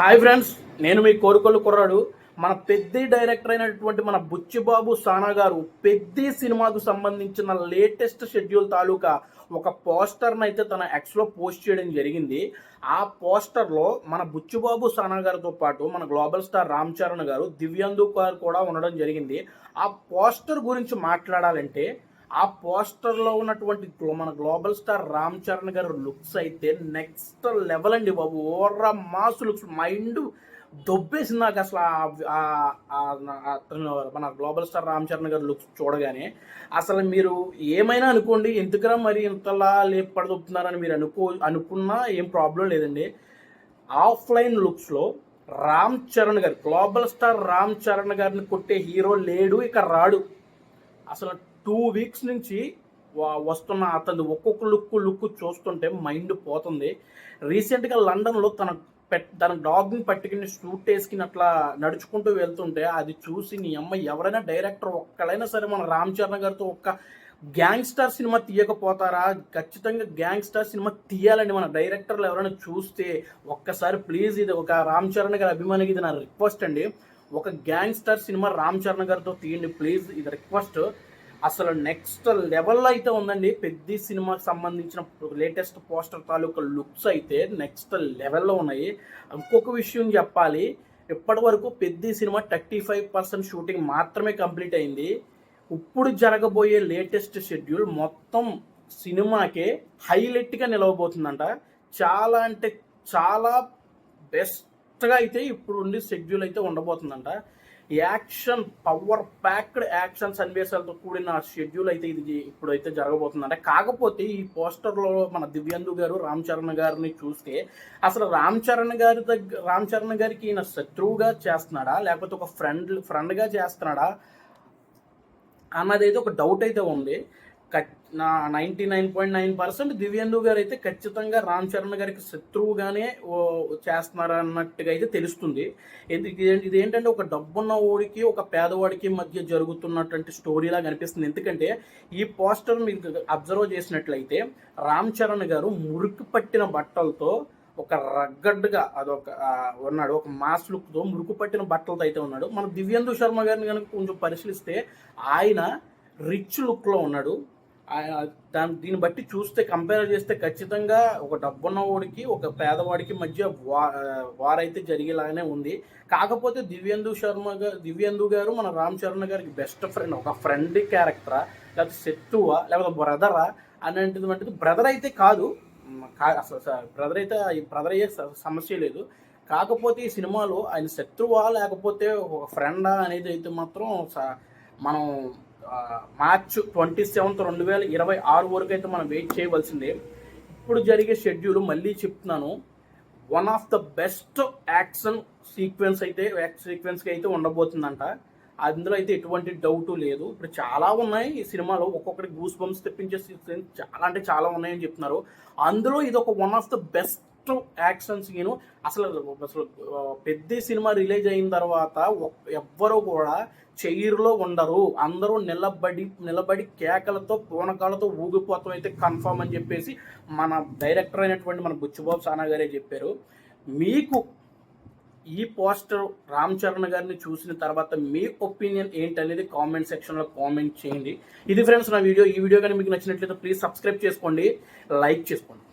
Hi friends నేను మీ కోరికలు కుర్రాడు. మన పెద్ద డైరెక్టర్ అయినటువంటి మన బుచ్చిబాబు సానా గారు పెద్ది సినిమాకు సంబంధించిన లేటెస్ట్ షెడ్యూల్ తాలూకా ఒక పోస్టర్ని అయితే తన ఎక్స్లో పోస్ట్ చేయడం జరిగింది. ఆ పోస్టర్లో మన బుచ్చిబాబు సానా గారితో పాటు మన గ్లోబల్ స్టార్ రామ్ చరణ్ గారు దివ్యాందు గారు కూడా ఉండడం జరిగింది. ఆ పోస్టర్ గురించి మాట్లాడాలంటే ఆ పోస్టర్లో ఉన్నటువంటి మన గ్లోబల్ స్టార్ రామ్ చరణ్ గారి లుక్స్ అయితే నెక్స్ట్ లెవెల్ అండి బాబు. ఓర్రా మాస్ లుక్స్. మైండ్ దొబ్బేసింది నాకు అసలు ఆ- అతను మన గ్లోబల్ స్టార్ రామ్ చరణ్ గారి లుక్స్ చూడగానే అసలు మీరు ఏమైనా అనుకోండి ఎందుకురా మరి ఇంతలా లేపడదొప్పుతున్నారని మీరు అనుకో అనుకున్నా ఏం ప్రాబ్లం లేదండి. ఆఫ్లైన్ లుక్స్లో రామ్ చరణ్ గారు గ్లోబల్ స్టార్ రామ్ చరణ్ గారిని కొట్టే హీరో లేడు ఇక రాడు. అసలు టూ వీక్స్ నుంచి వ- వస్తున్న అతను ఒక్కొక్క లుక్ లుక్ చూస్తుంటే మైండ్ పోతుంది. రీసెంట్గా లండన్లో తన పెట్ తన డాగ్ని పట్టుకుని షూట్ వేసుకుని అట్లా నడుచుకుంటూ వెళ్తుంటే అది చూసి నీ అమ్మ ఎవరైనా డైరెక్టర్ ఒక్కడైనా సరే మన రామ్ చరణ్ గారితో ఒక్క గ్యాంగ్స్టర్ సినిమా తీయకపోతారా? ఖచ్చితంగా గ్యాంగ్స్టర్ సినిమా తీయాలండి మన డైరెక్టర్లు ఎవరైనా చూస్తే ఒక్కసారి ప్లీజ్ ఇది ఒక రామ్ చరణ్ గారి అభిమానికి ఇది నా రిక్వెస్ట్ అండి. ఒక గ్యాంగ్స్టర్ సినిమా రామ్ చరణ్ గారితో తీయండి ప్లీజ్. ఇది రిక్వెస్ట్. అసలు నెక్స్ట్ లెవెల్లో అయితే ఉందండి. పెద్ద సినిమాకి సంబంధించిన లేటెస్ట్ పోస్టర్ తాలూకా లుక్స్ అయితే నెక్స్ట్ లెవెల్లో ఉన్నాయి. ఇంకొక విషయం చెప్పాలి. ఇప్పటి వరకు పెద్ద సినిమా థర్టీ ఫైవ్ పర్సెంట్ షూటింగ్ మాత్రమే కంప్లీట్ అయింది. ఇప్పుడు జరగబోయే లేటెస్ట్ షెడ్యూల్ మొత్తం సినిమాకే హైలైట్గా నిలవబోతుందంట. చాలా అంటే చాలా బెస్ట్ కొత్తగా అయితే ఇప్పుడు ఉండి షెడ్యూల్ అయితే ఉండబోతుందంట. యాక్షన్ పవర్ ప్యాక్డ్ యాక్షన్ సన్నివేశాలతో కూడిన షెడ్యూల్ అయితే ఇది ఇప్పుడైతే జరగబోతుందంట. కాకపోతే ఈ పోస్టర్లో మన దివ్యందు గారు రామ్ చరణ్ గారిని చూస్తే అసలు రామ్ చరణ్ గారి దగ్గర రామ్ చరణ్ గారికి ఈయన శత్రువుగా చేస్తున్నాడా? లేకపోతే ఒక ఫ్రెండ్ ఫ్రెండ్గా చేస్తున్నాడా? అన్నది అయితే ఒక డౌట్ అయితే ఉంది. Ninety nine point nine percent Divyendu garu అయితే ఖచ్చితంగా రామ్ చరణ్ గారికి శత్రువుగానే ఓ చేస్తున్నారు అన్నట్టుగా అయితే తెలుస్తుంది. ఎందుకు ఇది- ఏంటంటే ఒక డబ్బున్న ఓడికి ఒక పేదవాడికి మధ్య జరుగుతున్నటువంటి స్టోరీలా కనిపిస్తుంది. ఎందుకంటే ఈ పోస్టర్ మీకు అబ్జర్వ్ చేసినట్లయితే రామ్ చరణ్ గారు మురికి పట్టిన బట్టలతో ఒక రగ్గడ్గా అదొక ఉన్నాడు. ఒక మాస్ లుక్తో మురుకు పట్టిన బట్టలతో అయితే ఉన్నాడు. మన దివ్యందు శర్మ గారిని కనుక కొంచెం పరిశీలిస్తే ఆయన రిచ్ లుక్లో ఉన్నాడు. దాని దీన్ని బట్టి చూస్తే కంపేర్ చేస్తే ఖచ్చితంగా ఒక డబ్బున్నవాడికి ఒక పేదవాడికి మధ్య వా వార్ అయితే జరిగేలాగానే ఉంది. కాకపోతే దివ్యందు శర్మ గారు దివ్యందు గారు మన రామ్ చరణ్ గారికి బెస్ట్ ఫ్రెండ్ ఒక ఫ్రెండ్ క్యారెక్టరా లేకపోతే శత్రువా లేకపోతే బ్రదరా అనేటిది వంటిది. బ్రదర్ అయితే కాదు కా- అసలు బ్రదర్ అయితే బ్రదర్ అయ్యే స- సమస్య లేదు. కాకపోతే ఈ సినిమాలో ఆయన శత్రువా లేకపోతే ఒక ఫ్రెండా అనేది అయితే మాత్రం స- మనం మార్చ్ ట్వంటీ సెవెంత్ రెండు వేల ఇరవై ఆరు వరకు అయితే మనం వెయిట్ చేయవలసిందే. ఇప్పుడు జరిగే షెడ్యూల్ మళ్ళీ చెప్తున్నాను. One of the best action sequence అయితే సీక్వెన్స్కి అయితే ఉండబోతుందంట. అందులో అయితే ఎటువంటి డౌట్ లేదు. ఇప్పుడు చాలా ఉన్నాయి ఈ సినిమాలో. ఒక్కొక్కటి గూస్ బంప్స్ తెప్పించే సీక్వెన్స్ చాలా అంటే చాలా ఉన్నాయని చెప్తున్నారు. అందులో ఇది ఒక one of the best action scene. అసలు అసలు పెద్ద సినిమా రిలీజ్ అయిన తర్వాత ఎవ్వరూ కూడా చైర్లో ఉండరు. అందరూ నిలబడి నిలబడి కేకలతో పూనకాలతో ఊగిపోతాం అయితే కన్ఫర్మ్ అని చెప్పేసి మన డైరెక్టర్ అయినటువంటి మన బుచ్చిబాబు సానా గారే చెప్పారు. మీకు ఈ పోస్టర్ రామ్ చరణ్ గారిని చూసిన తర్వాత మీ ఒపీనియన్ ఏంటనేది కామెంట్ సెక్షన్లో కామెంట్ చేయండి. ఇది ఫ్రెండ్స్ నా వీడియో. ఈ వీడియో కానీ మీకు నచ్చినట్లయితే ప్లీజ్ సబ్స్క్రైబ్ చేసుకోండి. లైక్ చేసుకోండి.